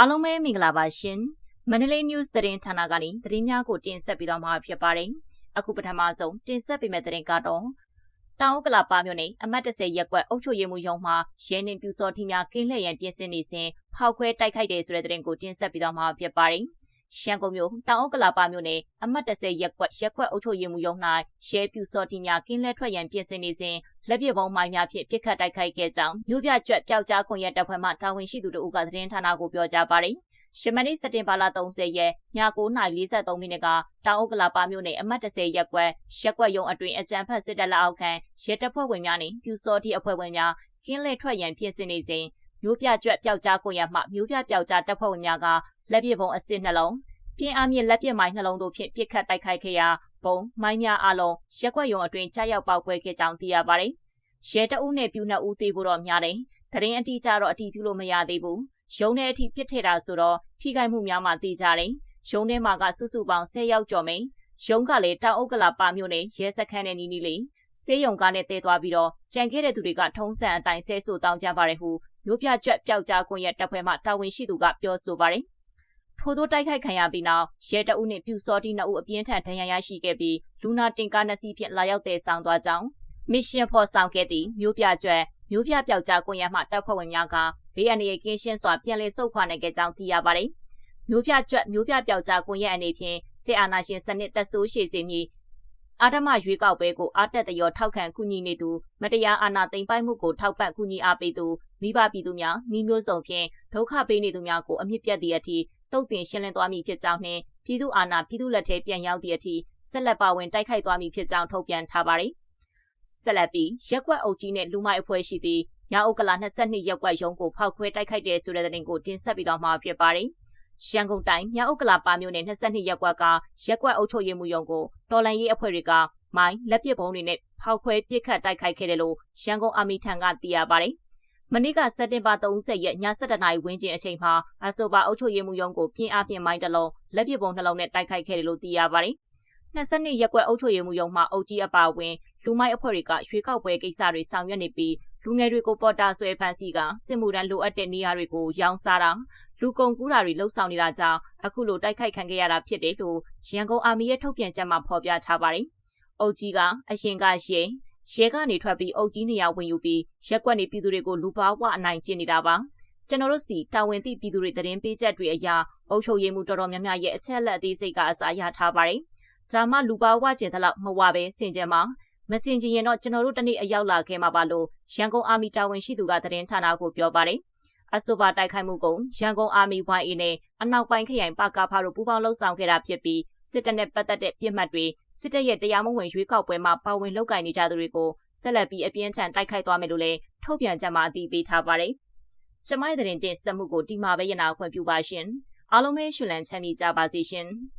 အားလုံးပဲမင်္ဂလာပါရှင်မန္တလေး news သတင်းဌာနကနေသတင်းများကိုတင်ဆက်ပေးသွားမှာဖြစ်ပါတယ်အခုပထမဆုံးတင်ဆက်ပေးမယ့်သတင်းကတော့တောင်ဥက္ကလာပါမြို့နယ်အမှတ်30ရပ်ကွက်အုပ်ချုပ်ရေးမှူးရုံးမှရဲနှင်ပြူစောထီများကင်းလှည့်ရန်ပြင်ဆင်နေစဉ်ဖောက်ခွဲတိုက်ခိုက်တဲ့ဆိုတဲ့သတင်းကိုတင်ဆက်ပေးသွားမှာဖြစ်ပါတယ် ရှမ်းကုန်မြို့တောင်ဥက္ကလာပါမြို့နယ်အမှတ်30ရပ်ကွက်ရပ်ကွက်အုပ်ချုပ်ရေးမှူးရုံး၌ရဲပြူစော်တီများကင်းလဲထွက်ရန်ပြင်ဆင်နေစဉ်လက်ပစ်ပုံးမိုင်းများဖြင့်ပစ်ခတ်တိုက်ခိုက်ခဲ့ကြောင်းမြို့ပြကျွတ်ပျောက်ကြားခွင့်ရတပ်ဖွဲ့မှတာဝန်ရှိသူတို့ကသတင်းဌာနကိုပြောကြားပါတယ်။ရှမနီစက်တင်ဘာလ30ရက်ည9:43မိနစ်ကတောင်ဥက္ကလာပါမြို့နယ်အမှတ်30ရပ်ကွက်ရက်ကွက်ရုံအတွင်အကြံဖတ်စစ်တပ်လက်အောက်ခံရဲတပ်ဖွဲ့ဝင်များနှင့်ပြူစော်တီအဖွဲ့ဝင်များကင်းလဲထွက်ရန်ပြင်ဆင်နေစဉ် မြို့ပြကျွတ်ပျောက်ကြားခွင့်ရမှမြို့ပြပျောက်ကြားတပ်ဖွဲ့ဝင်များကလက်ပစ်ပုံးအစစ်နှလုံးပြင်းအားမြင့်လက်ပစ်မိုင်းနှလုံးတို့ဖြင့်ပစ်ခတ်တိုက်ခိုက်ခဲ့ရာပုံမိုင်းများအလုံးရက်ွက်ရုံအတွင်ကြားရောက်ပေါက်ကွဲခဲ့ကြောင်းသိရပါတယ်။ရဲတအုပ်နဲ့ပြူနှစ်ဦးသေးဖို့တော့များတယ်။တရင်အတိအကျတော့အတိပြုလို့မရသေးဘူး။ရုံးထဲအထိပြစ်ထည့်တာဆိုတော့ထိခိုက်မှုများမှသိကြတယ်။ရုံးထဲမှာကစုစုပေါင်း10ယောက်ကျော်မယ်။ရုံးကလည်းတောင်အုပ်ကလာပါမြို့နယ်ရဲစခန်းနဲ့နီးနီးလေးစေးရုံကနဲ့တဲသွားပြီးတော့ကြံခဲ့တဲ့သူတွေကထုံးစံအတိုင်းဆဲဆိုတောင်းကြပါတယ်ဟု မြို့ပြကျွတ်ပျောက်ကြားကွန်ရက်တပ်ဖွဲ့မှတာဝန်ရှိသူကပြောဆိုပါတယ်။ထို့သောတိုက်ခိုက်ခံရပြီးနောက်ရဲတအုပ်နှင့်ပြူစောတိနှစ်ဦးအပြင်းထန်ဒဏ်ရာရရှိခဲ့ပြီးလူနာတင်ကားနှစ်စီးဖြင့်လာရောက်တဲ့ဆောင်သွားကြောင်းမစ်ရှင်ဖော်ဆောင်ခဲ့သည့်မျိုးပြကျွဲမျိုးပြပျောက်ကြားကွန်ရက်မှတပ်ဖွဲ့ဝင်များကဘေးအန္တရာယ်ကင်းရှင်းစွာပြန်လည်ဆုတ်ခွာနိုင်ခဲ့ကြောင်းသိရပါတယ်။မျိုးပြကျွတ်မျိုးပြပျောက်ကြားကွန်ရက်အနေဖြင့်စစ်အာဏာရှင်စနစ်သက်ဆိုးရှည်စေမည် အာဓမရွေးကောက်ပွဲကိုအားတက်တရောထောက်ခံကူညီနေသူမတရားအာဏာသိမ်းပိုက်မှုကိုထောက်ပံ့ကူညီအားပေးသူမိဘပြည်သူများနှီးမျိုးစုံဖြင့်ဒုက္ခပေးနေသူများကိုအမြင့်ပြတ်သည့်အထိတုတ်တင်ရှင်းလင်းသွားမည်ဖြစ်ကြောင်းနှင့်ပြည်သူအာဏာပြည်သူလက်ထဲပြန်ရောက်သည့်အထိဆက်လက်ပါဝင်တိုက်ခိုက်သွားမည်ဖြစ်ကြောင်းထုတ်ပြန်ထားပါတယ်။ဆက်လက်ပြီးရက်ကွက်အုပ်ကြီးနဲ့လူမိုက်အဖွဲ့ရှိသည့်ရအုပ်ကလာ22ရက်ကွက်ရုံးကိုဖောက်ခွဲတိုက်ခိုက်တဲ့ဆိုတဲ့သတင်းကိုတင်ဆက်ပြီးတော့မှာဖြစ်ပါတယ်။ ရှမ်းကုန်တိုင်းမြောက်ဥက္ကလာပါမြို့နယ်22ရက်ကွက်ကရက်ကွက်အုပ်ချုပ်ရေးမှုရုံးကိုတော်လန်ရေးအဖွဲ့တွေကမိုင်းလက်ပစ်ဘုံတွေနဲ့ဖောက်ခွဲပစ်ခတ်တိုက်ခိုက်ခဲ့တယ်လို့ရန်ကုန်အာမီထံကသိရပါတယ်။မနေ့ကစက်တင်ဘာ30ရက်ည7:00နာရီဝန်းကျင်အချိန်မှာအဆိုပါအုပ်ချုပ်ရေးမှူးရုံးကိုပြင်းအားဖြင့်မိုင်းတလုံးလက်ပစ်ပုံးနှလုံးနဲ့တိုက်ခိုက်ခဲ့တယ်လို့သိရပါတယ်။22ရက်ကွက်အုပ်ချုပ်ရေးမှူးရုံးမှာအုပ်ကြီးအပါအဝင်လူမိုက်အဖွဲ့တွေကရွှေကောက်ပွဲကိစ္စတွေဆောင်ရွက်နေပြီးလူငယ်တွေကိုပေါ်တာဆွဲဖမ်းဆီးကစစ်မှုထမ်းလိုအပ်တဲ့နေရာတွေကိုရောင်းစားတာလူကုန်ကူးတာတွေလှုပ်ဆောင်နေတာကြောင့်အခုလိုတိုက်ခိုက်ခံခဲ့ရတာဖြစ်တယ်လို့ရန်ကုန်အာမီရဲ့ထုတ်ပြန်ချက်မှာဖော်ပြထားပါတယ်။အုပ်ကြီးကအရင်ကရဲရဲကနေထွက်ပြီးအုပ်ကြီးနေရာဝင်ယူပြီးရက်ကွက်နေပြည်သူတွေကိုလူပါဝအနိုင်ကျင့်နေတာပါကျွန်တော်တို့စီတာဝန်သိပြည်သူတွေသတင်းပေးချက်တွေအရာအုပ်ချုပ်ရေးမှုတော်တော်များများရဲ့အချက်လက်အသေးစိတ်ကအစားရထားပါတယ်။ဒါမှလူပါဝကျင်တဲ့လောက်မဝပဲစင်ကြမှာ မစင်ကြရင်တော့ကျွန်တော်တို့တနေ့အရောက်လာခဲ့မှာပါလို့ရန်ကုန်အာမီတာဝန်ရှိသူကသတင်းဌာနကိုပြောပါတယ်။အဆိုပါတိုက်ခိုက်မှုကရန်ကုန်အာမီ YA နဲ့အနောက်ပိုင်းခရိုင်ပကဖာတို့ပူးပေါင်းလှုပ်ဆောင်ခဲ့တာဖြစ်ပြီးစစ်တပ်နဲ့ပတ်သက်တဲ့ပြစ်မှတ်တွေစစ်တပ်ရဲ့တရားမဝင်ရွေးကောက်ပွဲမှာပါဝင်လုပ်ကိုင်နေကြသူတွေကိုဆက်လက်ပြီးအပြင်းထန်တိုက်ခိုက်သွားမယ်လို့လည်းထုတ်ပြန်ချက်မှာအတည်ပြုထားပါတယ်။ကျမရဲ့သတင်းတင်ဆက်မှုကိုဒီမှာပဲရနာခွင့်ပြုပါရှင်။အားလုံးပဲရှင်လန်းချမ်းမြေကြပါစေရှင်။